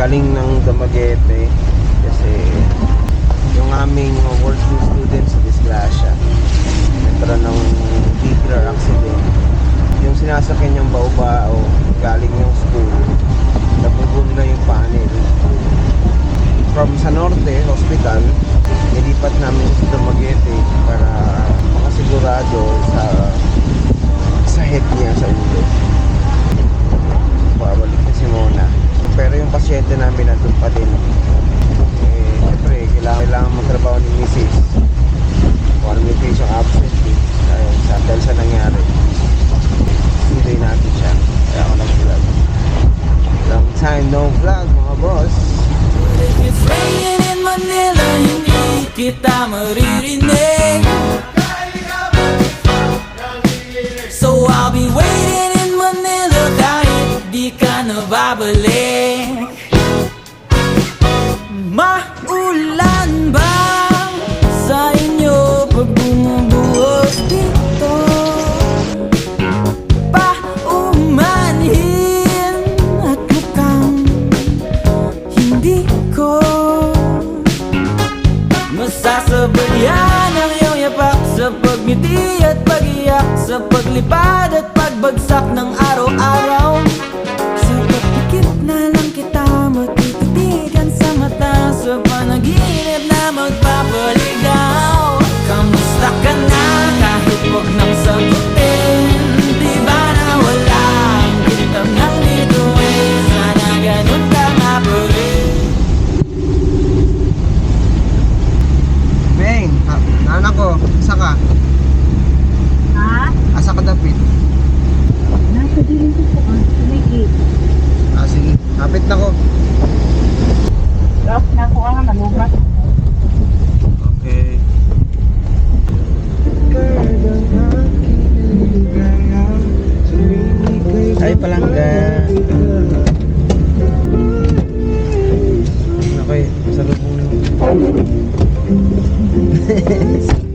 Dumaguete kasi yung aming mga working students disgrasya. Nagkaroon ng vehicular accident. Yung sinasakyan niyang baobao galing yung school nabubunga yung panel. From sa norte hospital nilipat namin sa Dumaguete para makasigurado sa sa head niya sa ulo. Babalik na si kita So I'll be waiting in Manila kahit di ka na babalik Ngiti at pag-iyak sa paglipad at pagbagsak ng araw-araw. Sa pagpikit na lang kita matititigan sa mata Sa panaginip na magpapaligaw. Kamusta ka na? Kahit huwag nang sagutin Di ba na wala ang kitang nang bituin Sana ganun ka nga pa rin. Bang, ah, nanak ko ka? Ha? Asa ka dapit? Nasa din ko po. Ah. Sa may gate. Ah, sige. Kapit na ko. Tapos na ko ang ah, malubat. Okay. Ay, palangga. Okay, masalubong. Hehehe